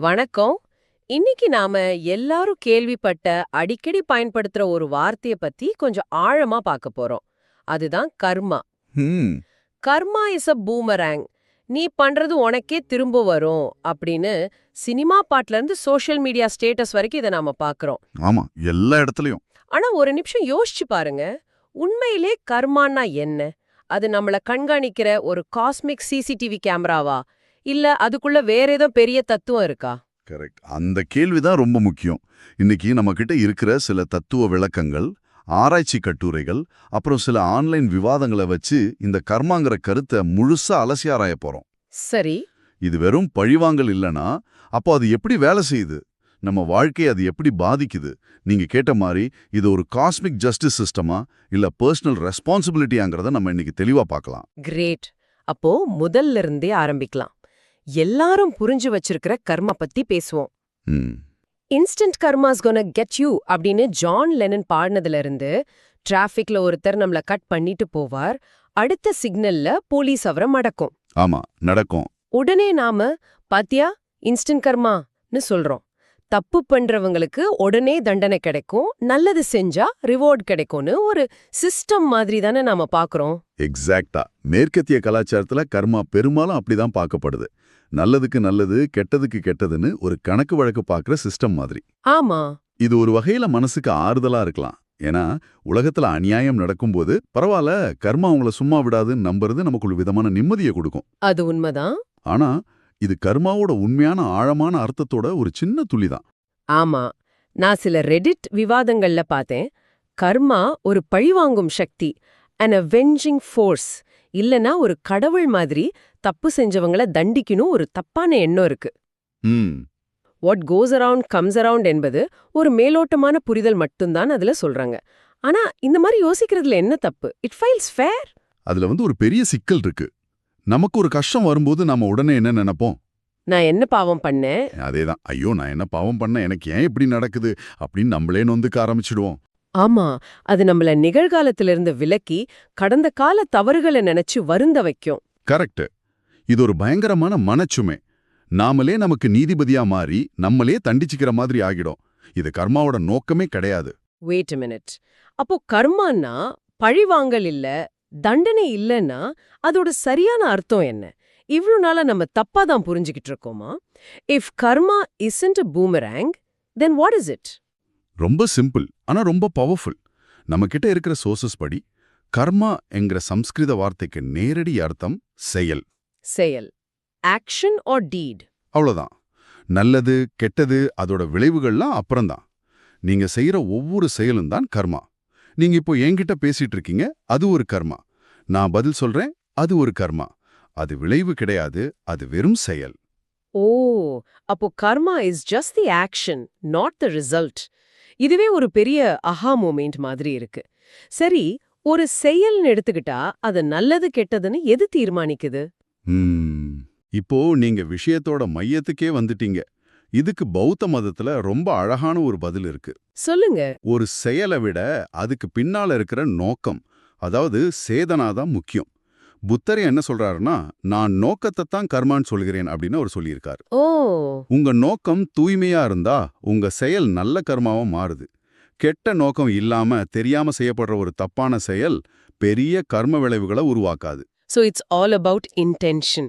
வணக்கம். இன்னைக்கு நாம எல்லாரும் கேள்விப்பட்ட அடிக்கடி பயன்படுத்துற ஒரு வார்த்தைய பத்தி கொஞ்சம் ஆழமா பார்க்க போறோம். அதுதான் கர்மா. கர்மா இஸ் அ பூமராங் நீ பண்றது உனக்கே திரும்ப வரும் அப்படின்னு சினிமா பாட்டுல இருந்து சோஷியல் மீடியா ஸ்டேட்டஸ் வரைக்கும் இதை நாம பார்க்கறோம். ஆமா எல்லா இடத்துலயும். ஆனா ஒரு நிமிஷம் யோசிச்சு பாருங்க. உண்மையிலே கர்மான்னா என்ன? அது நம்மள கண்காணிக்கிற ஒரு காஸ்மிக் சிசிடிவி கேமராவா இல்ல அதுக்குள்ள வேற ஏதோ பெரிய தத்துவம் இருக்கா? கரெக்ட் அந்த கேள்விதான் ரொம்ப முக்கியம். இன்னைக்கு நம்ம கிட்ட இருக்கிற சில தத்துவ விளக்கங்கள் ஆராய்ச்சி கட்டுரைகள் அப்புறம் சில ஆன்லைன் விவாதங்களை வச்சு இந்த கர்மாங்கிற கருத்தை முழுசா அலசி ஆராய போறோம். சரி. இது வெறும் பழிவாங்கல் இல்லனா அப்போ அது எப்படி வேலை செய்யுது? நம்ம வாழ்க்கையை அது எப்படி பாதிக்குது? நீங்க கேட்ட மாதிரி இது ஒரு காஸ்மிக் ஜஸ்டிஸ் சிஸ்டமா இல்ல பர்சனல் ரெஸ்பான்சிபிலிட்டியாங்கிறத நம்ம இன்னைக்கு தெளிவா பார்க்கலாம். கிரேட் அப்போ முதல்ல இருந்தே ஆரம்பிக்கலாம். எல்லாரும் புரிஞ்சு வச்சிருக்கிற கர்மா பத்தி பேசுவோம். Instant karma's gonna get you அப்படின்னு ஜான் லெனன் பாடினதுல இருந்து டிராஃபிக்ல ஒருத்தர் நம்மள கட் பண்ணிட்டு போவார். அடுத்த சிக்னல்ல போலீஸ் அவரை மடக்கும். ஆமா நடக்கும். உடனே நாம பாத்தியா இன்ஸ்டன்ட் கர்மான்னு சொல்றோம். தப்பு பண்றவங்களுக்கு உடனே தண்டனை கிடைக்கும். நல்லது செஞ்சா ரிவார்ட் கிடைக்கும்னு ஒரு சிஸ்டம் மாதிரி தானே நாம பாக்குறோம். எக்ஸாக்டா மேற்கத்திய கலாச்சாரத்துல கர்மா பெரும்பாலும் அப்படிதான் பார்க்கப்படுது. நல்லதுக்கு நல்லது கெட்டதுக்கு கெட்டதுன்னு ஒரு கணக்கு வழக்கு பார்க்குற சிஸ்டம் மாதிரி. ஆமா. இது ஒரு வகையில மனசுக்கு ஆறுதலா இருக்கலாம். ஏன்னா உலகத்துல அநியாயம் நடக்கும்போது பரவாயில்ல கர்மா உங்களை சும்மா விடாதுன்னு நம்புறது நமக்கு ஒரு விதமான நிம்மதியை கொடுக்கும். அது உண்மைதான் ஆனா இது கர்மாவோட உண்மையான ஆழமான அர்த்தத்தோட ஒரு சின்ன துளிதான். ஆமா. நான் சில ரெடிட் விவாதங்கள்ல பார்த்தேன். கர்மா ஒரு பழிவாங்கும் சக்தி அன் avenging ஃபோர்ஸ் இல்லனா ஒரு கடவுள் மாதிரி தப்பு செஞ்சவங்கள தண்டிக்கணும் ஒரு தப்பான எண்ணம் இருக்கு. What goes around comes around என்பது ஒரு மேலோட்டமான புரிதல் மட்டும்தான் அதுல சொல்றாங்க. ஆனா இந்த மாதிரி யோசிக்கிறதுல என்ன தப்பு? இட் ஃபைல்ஸ் ஃபேர் அதுல வந்து ஒரு பெரிய சிக்கல் இருக்கு. நமக்கு ஒரு கஷ்டம் வரும்போது நாம உடனே என்ன நினைப்போம்? நான் என்ன பாவம் பண்ணேன்? அதேதான். ஐயோ நான் என்ன பாவம் பண்ண எனக்கு ஏன் இப்படி நடக்குது? அப்படின்னு நம்மளே நொந்துக்க ஆரம்பிச்சிடுவோம். ஆமா. அது நம்மள நிகழ்காலத்திலிருந்து விலக்கி கடந்த கால தவறுகளை நினைச்சு வருந்த வைக்கும். கரெக்ட் இது ஒரு பயங்கரமான மனச்சுமை. நாமளே நமக்கு நீதிபதியா மாறி நம்மளே தண்டிச்சுக்கிற மாதிரி ஆகிடும். இது கர்மாவோட நோக்கமே கிடையாது. வெயிட் மினிட் அப்போ கர்மான்னா பழிவாங்கல் இல்ல தண்டனை இல்லைன்னா அதோட சரியான அர்த்தம் என்ன? இவ்ளோ நாளா நம்ம தப்பா தான் புரிஞ்சுக்கிட்டு இருக்கோமா? If karma isn't a boomerang then what is it ரொம்ப சிம்பிள் ஆனா ரொம்ப பவர்ஃபுல் நம்ம கிட்ட இருக்கிற சோர்சஸ் படி கர்மா என்கிற சம்ஸ்கிருத வார்த்தைக்கு நேரடி அர்த்தம் செயல். செயல் ஆக்ஷன் ஆர் டீட் அவ்வளவுதான். நல்லது கெட்டது அதோட விளைவுகள்லாம் அப்புறம்தான். நீங்க செய்யற ஒவ்வொரு செயலும் தான் கர்மா. நீங்க இப்போ என்கிட்ட பேசிட்டு இருக்கீங்க அது ஒரு கர்மா. நான் பதில் சொல்றேன் அது ஒரு கர்மா. அது விளைவு கிடையாது அது வெறும் செயல். ஓ அப்போ karma is just the action not the result இதுவே ஒரு பெரிய அஹா மூமெண்ட் மாதிரி இருக்கு. சரி ஒரு செயல்னு எடுத்துக்கிட்டா அது நல்லது கெட்டதுன்னு எது தீர்மானிக்குது? இப்போ நீங்க விஷயத்தோட மையத்துக்கே வந்துட்டீங்க. இதுக்கு பௌத்த மதத்துல ரொம்ப அழகான ஒரு பதில் இருக்கு. சொல்லுங்க. ஒரு செயலை விட அதுக்கு பின்னால இருக்கிற நோக்கம் அதாவது சேதனா தான் முக்கியம். புத்தர் என்ன சொல்றாருன்னா நான் நோக்கத்தை தான் கர்மான்னு சொல்கிறேன் அப்படின்னு அவர் சொல்லியிருக்காரு. ஓ. உங்க நோக்கம் தூய்மையா இருந்தா உங்க செயல் நல்ல கர்மாவா மாறுது. கெட்ட நோக்கம் இல்லாம தெரியாம செய்யப்படுற ஒரு தப்பான செயல் பெரிய கர்ம விளைவுகளை உருவாக்காது. So it's all about intention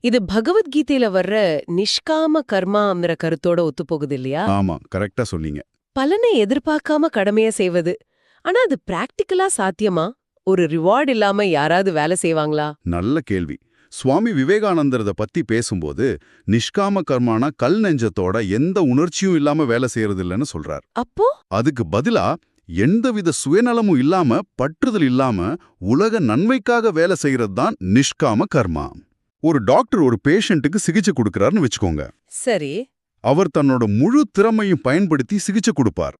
இது பகவத்கீதையில வர்ற நிஷ்காம கர்மாங்கிற கருத்தோட ஒத்துப்போகுது இல்லையா? ஆமா கரெக்டா சொன்னீங்க. பலனை எதிர்பார்க்காம கடமைய செய்வது. ஆனா அது பிராக்டிக்கலா சாத்தியமா? ஒரு ரிவார்ட் இல்லாம யாராவது வேலை செய்வாங்களா? நல்ல கேள்வி. சுவாமி விவேகானந்தரத பத்தி பேசும்போது நிஷ்காம கர்மானா கல் நெஞ்சத்தோட எந்த உணர்ச்சியும் இல்லாம வேலை செய்யறது இல்லைன்னு சொல்றார். அப்போ? அதுக்கு பதிலா எந்தவித சுயநலமும் இல்லாம பற்றுதல் இல்லாம உலக நன்மைக்காக வேலை செய்யறது தான் நிஷ்காம கர்மா. ஒரு டாக்டர் ஒரு பேஷண்ட்டுக்கு சிகிச்சை கொடுக்கறாருன்னு வச்சுக்கோங்க. சரி. அவர் தன்னோட முழு திறமையும் பயன்படுத்தி சிகிச்சை கொடுப்பார்.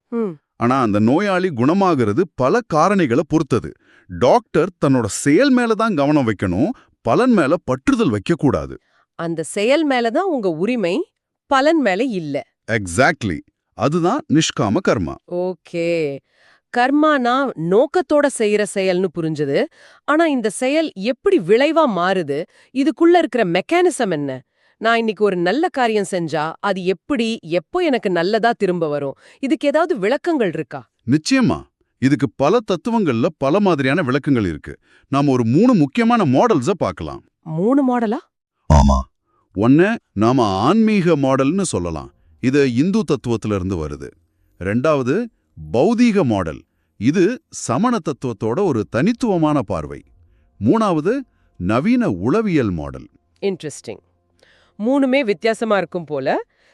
ஆனா அந்த நோயாளி குணமாகிறது பல காரணிகளை பொறுத்தது. டாக்டர் தன்னோட செயல் மேல தான் கவனம் வைக்கணும் பலன் மேல பற்றுதல் வைக்க கூடாது அந்த செயல் மேலதான் உங்க உரிமை பலன் மேல இல்ல. எக்ஸாக்ட்லி அதுதான் நிஷ்காம கர்மா. ஓகே. கர்மானா நோக்கத்தோட செய்யற செயல்னு புரிஞ்சது. ஆனா இந்த செயல் எப்படி விளைவா மாறுது? இதுக்குள்ள இருக்கிற மெக்கானிசம் என்ன? நான் இன்னைக்கு ஒரு நல்ல காரியம் செஞ்சா அது எப்படி எப்போ எனக்கு நல்லதா திரும்ப வரும்? இதுக்கு ஏதாவது விளக்கங்கள் இருக்கா? நிச்சயமா. இதுக்கு பல தத்துவங்கள்ல பல மாதிரியான விளக்கங்கள் இருக்கு. நாம ஒரு மூணு முக்கியமான மாடல்ஸ பார்க்கலாம். மூணு மாடலா? ஆமா. ஒன்னு நாம ஆன்மீக மாடல்னு சொல்லலாம். இது இந்து தத்துவத்துல இருந்து வருது. ரெண்டாவது பௌதீக மாடல். இது சமண தத்துவத்தோட ஒரு தனித்துவமான பார்வை. மூணாவது நவீன உளவியல் மாடல். இன்ட்ரெஸ்டிங் மூணுமே வித்தியாசமா இருக்கும் போல.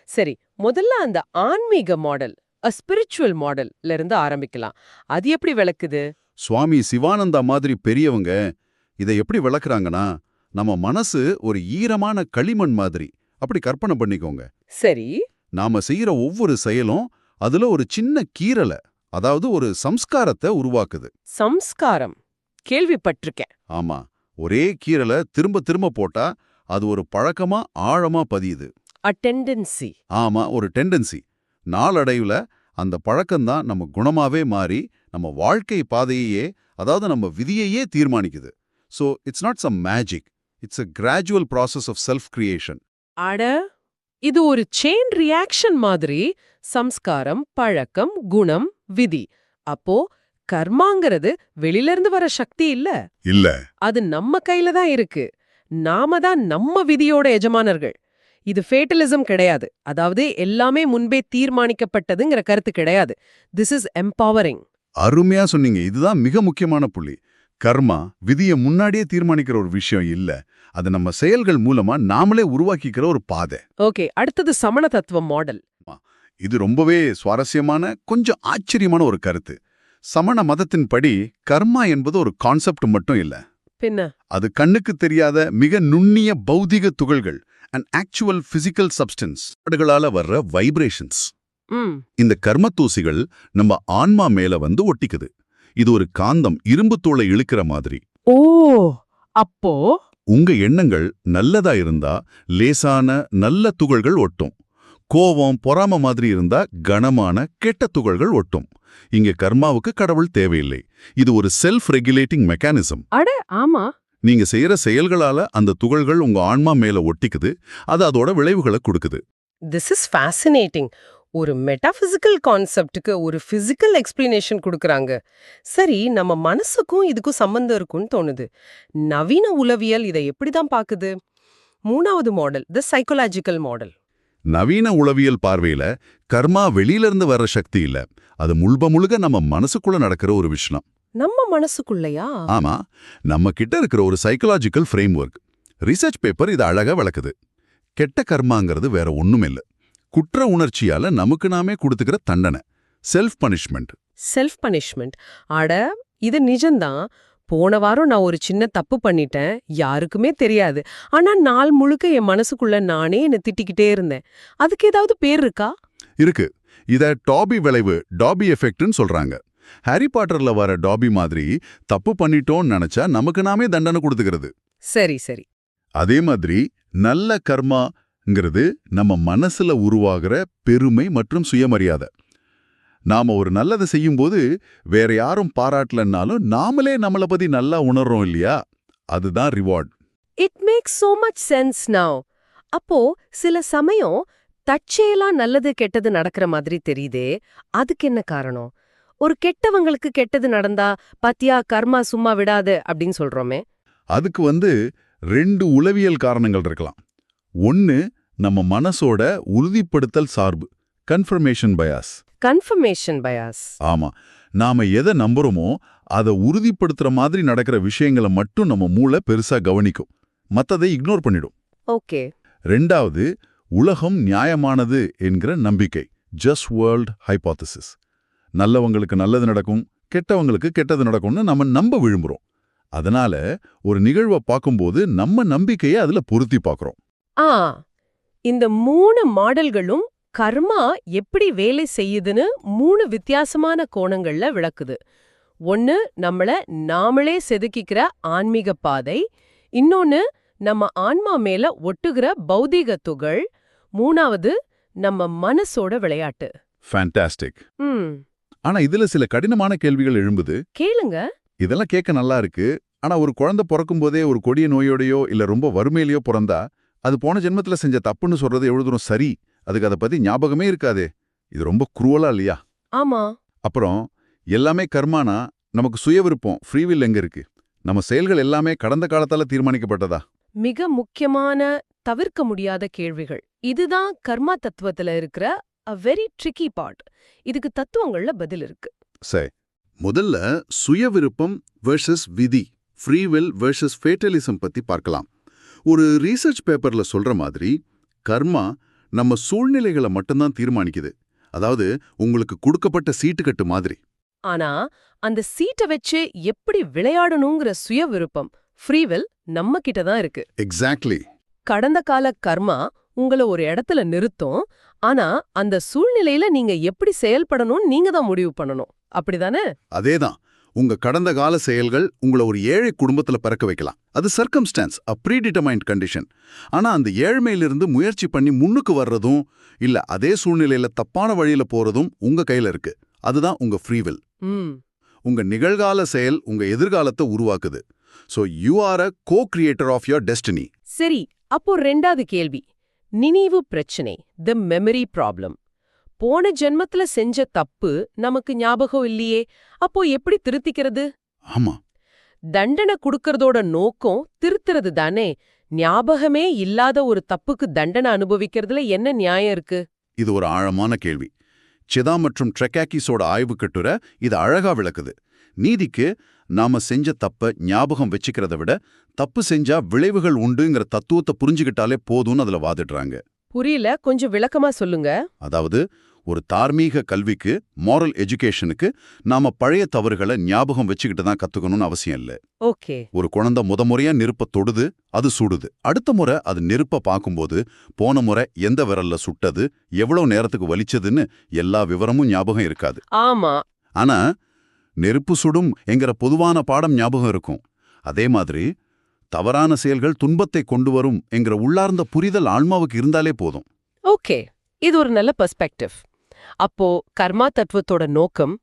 சரி முதல்ல அந்த ஆன்மீக மாடல் அ ஸ்பிரிச்சுவல் மாடல்ல இருந்து ஆரம்பிக்கலாம். அது எப்படி விளக்குது? சுவாமி சிவானந்தா மாதிரி பெரியவங்க இதை எப்படி விளக்குறாங்கன்னா நம்ம மனசு ஒரு ஈரமான களிமண் மாதிரி. அப்படி கற்பனை பண்ணிக்கோங்க. சரி. நாம செய்யற ஒவ்வொரு செயலும் அதுல ஒரு சின்ன கீறலை அதாவது ஒரு சம்ஸ்காரத்தை உருவாக்குது. சம்ஸ்காரம். கேள்விப்பட்டிருக்கேன். ஆமா. ஒரே கீறலை திரும்ப திரும்ப போட்டா அது ஒரு பழக்கமா ஆழமா பதியுது. டெண்டன்சி ஆமா ஒரு டெண்டன்சி நாளடைவுல அந்த பழக்கம்தான் நம்ம குணமாவே மாறி நம்ம வாழ்க்கை பாதையையே அதாவது நம்ம விதியையே தீர்மானிக்குது. So it's not some magic it's a gradual process of self creation அட இது ஒரு செயின் ரியாக்ஷன் மாதிரி சம்ஸ்காரம் பழக்கம் குணம் விதி. அப்போ கர்மாங்கிறது வெளியில இருந்து வர சக்தி இல்ல. இல்ல. அது நம்ம கையில தான் இருக்கு. நாம தான் நம்ம விதியோட எஜமானர்கள். இது ஃபேட்டலிசம் கிடையாது. அதாவது எல்லாமே முன்பே தீர்மானிக்கப்பட்டதுங்கிற கருத்து கிடையாது. திஸ் இஸ் எம்பவரிங் அருமையா சொன்னீங்க. இதுதான் மிக முக்கியமான புள்ளி. கர்மா விதியை முன்னாடியே தீர்மானிக்கிற ஒரு விஷயம் இல்ல. அது நம்ம செயல்கள் மூலமா நாமளே உருவாக்கிக்கிற ஒரு பாதை. ஓகே அடுத்தது சமண தத்துவம் மாடல் இது ரொம்பவே சுவாரஸ்யமான கொஞ்சம் ஆச்சரியமான ஒரு கருத்து. சமண மதத்தின்படி கர்மா என்பது ஒரு கான்செப்ட் மட்டும் இல்ல. பின்ன? அது கண்ணுக்கு தெரியாத மிக நுண்ணிய பௌதிக துகள்கள் அண்ட் ஆக்சுவல் பிசிக்கல் சப்ஸ்டன்ஸ் அதுகளால வர்ற வைப்ரேஷன்ஸ் இந்த கர்ம தூசிகள் நம்ம ஆன்மா மேல வந்து ஒட்டிக்குது. இது ஒரு காந்தம் இரும்பு தூளை இழுக்கிற மாதிரி. ஓ அப்போ உங்க எண்ணங்கள் நல்லதா இருந்தா லேசான நல்ல துகள்கள் ஒட்டும். கோபம் பொறாம மாதிரி இருந்தா கனமான கெட்ட துகள்கள் ஒட்டும். இங்க கர்மாவுக்கு கடவுள் தேவையில்லை. இது ஒரு செல்ஃப் ரெகுலேட்டிங் மெக்கானிசம் அட ஆமா. நீங்க செய்யற செயல்களால அந்த துகள்கள் உங்க ஆன்மா மேல ஒட்டிக்குது. அது அதோட விளைவுகளை கொடுக்குது. திஸ் இஸ் ஃபேசினேட்டிங் ஒரு மெட்டாபிசிக்கல் கான்செப்டுக்கு ஒரு பிசிக்கல் எக்ஸ்பிளனேஷன் கொடுக்கறாங்க. சரி நம்ம மனசுக்கும் இதுக்கும் சம்பந்தம் இருக்கும்னு தோணுது. நவீன உளவியல் இதை எப்படி தான் பாக்குது? மூணாவது மாடல் த சைக்கோலாஜிக்கல் மாடல் நவீன உளவியல் பார்வையில கர்மா வெளியில இருந்து வர்ற சக்தி இல்ல. அது முழுப முழுக நம்ம மனசுக்குள்ள நடக்கிற ஒரு விஷயம். நம்ம மனசுக்குள்ளயா? ஆமா. நம்ம கிட்ட இருக்கிற ஒரு psychological framework research paper இதை அழகா விளக்குது. கெட்ட கர்மாங்கிறது வேற ஒண்ணும் இல்ல குற்ற உணர்ச்சியால நமக்கு நாமே கொடுத்துக்கிற தண்டனை. செல்ஃப் பனிஷ்மெண்ட் செல்ஃப் பனிஷ்மெண்ட் அட இது நிஜம்தான். போன வாரம் நான் ஒரு சின்ன தப்பு பண்ணிட்டேன். யாருக்குமே தெரியாது. ஆனா நாள் முழுக்க என் மனசுக்குள்ள நானே என்ன திட்டிக்கிட்டே இருந்தேன். அதுக்கு ஏதாவது பேர் இருக்கா? இருக்கு. இத டாபி விளைவு டாபி எஃபெக்ட்னு சொல்றாங்க. ஹாரி பாட்டர்ல வர டாபி மாதிரி தப்பு பண்ணிட்டோம்னு நினைச்சா நமக்கு நாமே தண்டனை கொடுத்துக்கிறது. சரி சரி. அதே மாதிரி நல்ல கர்மாங்கிறது நம்ம மனசுல உருவாகிற பெருமை மற்றும் சுயமரியாதை. நாம ஒரு நல்லதை செய்யும்போது வேற யாரும் பாராட்டலன்னாலும் நாமளே நம்மள பத்தி நல்லா உணர்றோம் இல்லையா? அதுதான் reward it makes so much sense now. அப்போ சில சமயம் தற்செயலா நல்லது கெட்டது நடக்கிற மாதிரி தெரியுதே அதுக்கு என்ன காரணம்? ஒரு கெட்டவங்களுக்கு கெட்டது நடந்தா பாத்தியா கர்மா சும்மா விடாது அப்படின்னு சொல்றோமே. அதுக்கு வந்து ரெண்டு உளவியல் காரணங்கள் இருக்கலாம். ஒன்னு நம்ம மனசோட உறுதிப்படுத்தல் சார்பு கன்ஃபர்மேஷன் பயாஸ் கன்ஃபர்மேஷன் பயாஸ் ஆமா. நாம எதை நம்புறோமோ அதை உறுதிப்படுத்துற மாதிரி நடக்கிற விஷயங்களை மட்டும் நம்ம மூளை பெருசா கவனிக்கும். மத்ததை இக்னோர் பண்ணிடும். ஓகே ரெண்டாவது உலகம் நியாயமானது என்கிற நம்பிக்கை. ஜஸ்ட் வேர்ல்ட் ஹைபாத்தசிஸ் நல்லவங்களுக்கு நல்லது நடக்கும் கெட்டவங்களுக்கு கெட்டது நடக்கும்னு நம்ம நம்ப விழும்புறோம் அதனால ஒரு நிகழ்வை பார்க்கும்போது நம்ம நம்பிக்கையை அதுல பொருத்தி பார்க்கறோம். ஆ. இந்த மூணு மாடல்களும் கர்மா எப்படி வேலை செய்யுதுன்னு மூணு வித்தியாசமான கோணங்கள்ல விளக்குது. ஒன்னு நம்மள நாமளே செதுக்கிக்கிற ஆன்மீக பாதை. இன்னொன்னு நம்ம ஆன்மா மேல ஒட்டுகிற பௌதீக துகள். மூணாவது நம்ம மனசோட விளையாட்டு. ஃபேண்டாஸ்டிக் ஆனா இதுல சில கடினமான கேள்விகள் எழும்புது. கேளுங்க. இதெல்லாம் கேட்க நல்லா இருக்கு. ஆனா ஒரு குழந்தை பிறக்கும் போதே ஒரு கொடிய நோயோடையோ இல்ல ரொம்ப வறுமையிலயோ பிறந்தா அது போன ஜென்மத்துல செஞ்ச தப்புன்னு சொல்றது எவ்வளவு தூரம் சரி. அதுக்கு அதை பத்தி ஞாபகமே இருக்காதே. இது ரொம்ப குருவலா இல்லையா? ஆமா. அப்புறம் எல்லாமே கர்மானா? நமக்கு சுய விருப்பம் ஃப்ரீவில் எங்க இருக்கு? நம்ம செயல்கள் எல்லாமே கடந்த காலத்தால தீர்மானிக்கப்பட்டதா? மிக முக்கியமான தவிர்க்க முடியாத கேள்விகள். இதுதான் கர்மா தத்துவத்துல இருக்கிற அ வெரி ட்ரிக்கி பார்ட் இதுக்கு தத்துவங்கள்ல பதில் இருக்கு. சரி. முதல்ல சுய விருப்பம் வெர்சஸ் விதி ஃப்ரீவில் வெர்சஸ் ஃபேட்டலிசம் பத்தி பார்க்கலாம். ஒரு ரீசர்ச் பேப்பர்ல சொல்ற மாதிரி கர்மா நம்ம சூழ்நிலைகளை மட்டும்தான் தீர்மானிக்குது. அதாவது உங்களுக்கு கொடுக்கப்பட்ட சீட்டுக்கட்டு மாதிரி. ஆனா அந்த சீட்டை வச்சு எப்படி விளையாடணுங்கிற சுய விருப்பம் ஃப்ரீவில் நம்ம கிட்ட தான் இருக்கு. எக்ஸாக்ட்லி கடந்த கால கர்மா உங்கள ஒரு இடத்துல நிறுத்தும். ஆனா அந்த சூழ்நிலையில நீங்க எப்படி செயல்படணும்னு நீங்க தான் முடிவு பண்ணணும். அப்படிதானே? அதேதான். உங்க கடந்த கால செயல்கள் உங்களை ஒரு ஏழை குடும்பத்துல பிறக்க வைக்கலாம். அது சர்க்கம்ஸ்டான்ஸ் அ ப்ரீடிட்டமைண்ட் கண்டிஷன் ஆனா அந்த ஏழ்மையிலிருந்து முயற்சி பண்ணி முன்னுக்கு வர்றதும் இல்ல அதே சூழ்நிலையில தப்பான வழியில போறதும் உங்க கையில இருக்கு. அதுதான் உங்க ஃப்ரீவில் ம். உங்க நிகழ்கால செயல் உங்க எதிர்காலத்தை உருவாக்குது. So you are a co creator of your destiny சரி அப்போ ரெண்டாவது கேள்வி. நினைவு பிரச்சனை த மெமரி ப்ராப்ளம் போன ஜென்மத்துல செஞ்ச தப்பு நமக்கு ஞாபகம் இல்லையே அப்போ எப்படி திருத்திக்கிறது? ஆமா. தண்டனை குடுக்கறதோட நோக்கம் திருத்துறது தானே. ஞாபகமே இல்லாத ஒரு தப்புக்கு தண்டனை அனுபவிக்கிறதுல என்ன நியாயம் இருக்கு? இது ஒரு ஆழமான கேள்வி. சிதா மற்றும் ட்ரெக்காக்கிஸோட ஆய்வு கட்டுரை இது அழகா விளக்குது. நீதிக்கு நாம செஞ்ச தப்ப ஞாபகம் வச்சுக்கிறத விட தப்பு செஞ்சா விளைவுகள் உண்டுங்கிற தத்துவத்தை புரிஞ்சுக்கிட்டாலே போதும்னு அதுல வாதிடுறாங்க. புரியல கொஞ்சம் விளக்கமா சொல்லுங்க. அதாவது ஒரு தார்மீக கல்விக்கு மாரல் எஜுகேஷனுக்கு நாம பழைய தவறுகளை ஞாபகம் வச்சுக்கிட்டு தான் கத்துக்கணும்னு அவசியம் இல்ல. ஓகே. ஒரு குழந்தை முத முறையா நெருப்ப தொடுது அது சுடுது. அடுத்த முறை அது நெருப்ப பார்க்கும்போது போன முறை எந்த விரல்ல சுட்டது எவ்வளவு நேரத்துக்கு வலிச்சதுன்னு எல்லா விவரமும் ஞாபகம் இருக்காது. ஆமா. ஆனா நெருப்பு சுடும் என்கிற பொதுவான பாடம் ஞாபகம் இருக்கும். அதே மாதிரி தவறான செயல்கள் துன்பத்தை கொண்டு வரும் என்கிற உள்ளார்ந்த புரிதல் ஆன்மாவுக்கு இருந்தாலே போதும். ஓகே இது ஒரு நல்ல பெர்ஸ்பெக்டிவ் அப்போ கர்மா தத்துவத்தோட நோக்கம்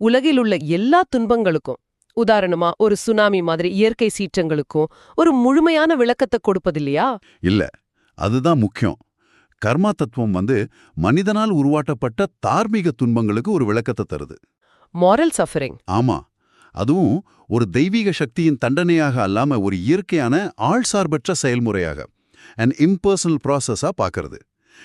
உலகில் உள்ள எல்லா துன்பங்களுக்கும் உதாரணமா ஒரு சுனாமி மாதிரி இயற்கை சீற்றங்களுக்கும் ஒரு முழுமையான விளக்கத்தை கொடுப்பதில்லையா? இல்ல அதுதான் முக்கியம். கர்மா தத்துவம் வந்து மனிதனால் உருவாட்டப்பட்ட தார்மீக துன்பங்களுக்கு ஒரு விளக்கத்தை தருது. மாரல் சஃபரிங் ஆமா. அதுவும் ஒரு தெய்வீக சக்தியின் தண்டனையாக அல்லாம ஒரு இயற்கையான ஆள்சார்பற்ற செயல்முறையாக அண்ட் இம்பர்சனல் ப்ராசஸா பார்க்கறது.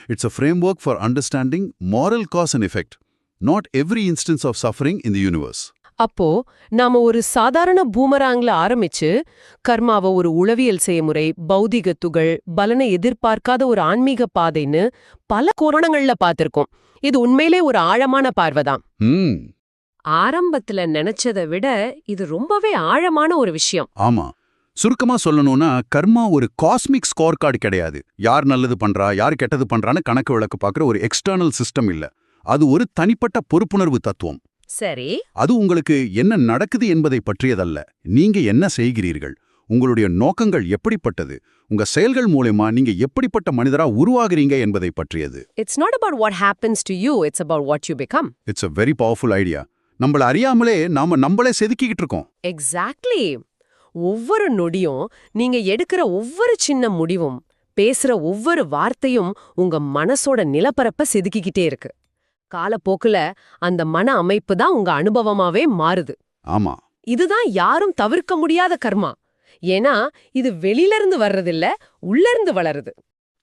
It's a framework for understanding moral cause and effect not every instance of suffering in the universe அப்போ நாம ஒரு சாதாரண பூமராங்ல ஆரம்பிச்சு கர்மாவை ஒரு உளவியல் செயல்முறை பௌதிக துகள் பலனை எதிர்பார்க்காத ஒரு ஆன்மீக பாதைன்னு பல கோணங்கள்ல பார்த்திருக்கோம். இது உண்மையிலே ஒரு ஆழமான பார்வைதான். ஆரம்பத்துல நினைச்சதை விட இது ரொம்பவே ஆழமான ஒரு விஷயம். ஆமா. சுருக்கமா சொல்லணும்னா கர்மா ஒரு காஸ்மிக் ஸ்கோர் கார்டு கிடையாது. யார் நல்லது பண்றா யார் கெட்டது பண்றான்னு கணக்கு விளக்கு பார்க்குற ஒரு எக்ஸ்டர்னல் சிஸ்டம் இல்ல. அது ஒரு தனிப்பட்ட பொறுப்புணர்வு தத்துவம். சரி. அது உங்களுக்கு என்ன நடக்குது என்பதை பற்றியதல்ல. நீங்க என்ன செய்கிறீர்கள்? உங்களுடைய நோக்கங்கள் எப்படிப்பட்டது? உங்க செயல்கள் மூலமா நீங்க எப்படிப்பட்ட மனிதரா உருவாகிறீங்க என்பதை பற்றியது. It's not about what happens to you it's about what you become it's a very powerful idea நம்மள அறியாமலே நாம நம்மளே செதுக்கிக்கிட்டு இருக்கோம். எக்ஸாக்ட்லி ஒவ்வொரு நொடியும் நீங்க எடுக்கிற ஒவ்வொரு சின்ன முடிவும் பேசுற ஒவ்வொரு வார்த்தையும் உங்க மனசோட நிலப்பரப்ப செதுக்கிக்கிட்டே இருக்கு. காலப்போக்குல அந்த மன அமைப்பு தான் உங்க அனுபவமாவே மாறுது. ஆமா. இதுதான் யாரும் தவிர்க்க முடியாத கர்மா. ஏன்னா இது வெளியில இருந்து வர்றதில்ல உள்ள இருந்து வளருது.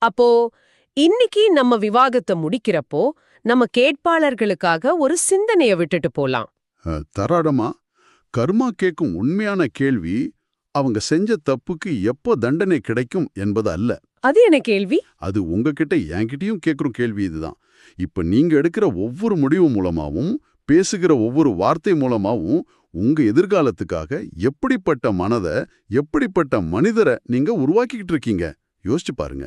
அப்போ இன்னைக்கு நம்ம விவாகத்தை முடிக்கிறப்போ நம்ம கேட்பாளர்களுக்காக ஒரு சிந்தனைய விட்டுட்டு போலாம். அஹ், தாராளமா கர்மா கேட்கும் உண்மையான கேள்வி அவங்க செஞ்ச தப்புக்கு எப்போ தண்டனை கிடைக்கும் என்பது அல்ல. அது என்ன கேள்வி? அது உங்ககிட்ட என்கிட்டயும் கேட்குற கேள்வி இதுதான். இப்ப நீங்க எடுக்கிற ஒவ்வொரு முடிவு மூலமாவும் பேசுகிற ஒவ்வொரு வார்த்தை மூலமாவும் உங்க எதிர்காலத்துக்காக எப்படிப்பட்ட மனதை எப்படிப்பட்ட மனிதரை நீங்க உருவாக்கிக்கிட்டு இருக்கீங்க? யோசிச்சு பாருங்க.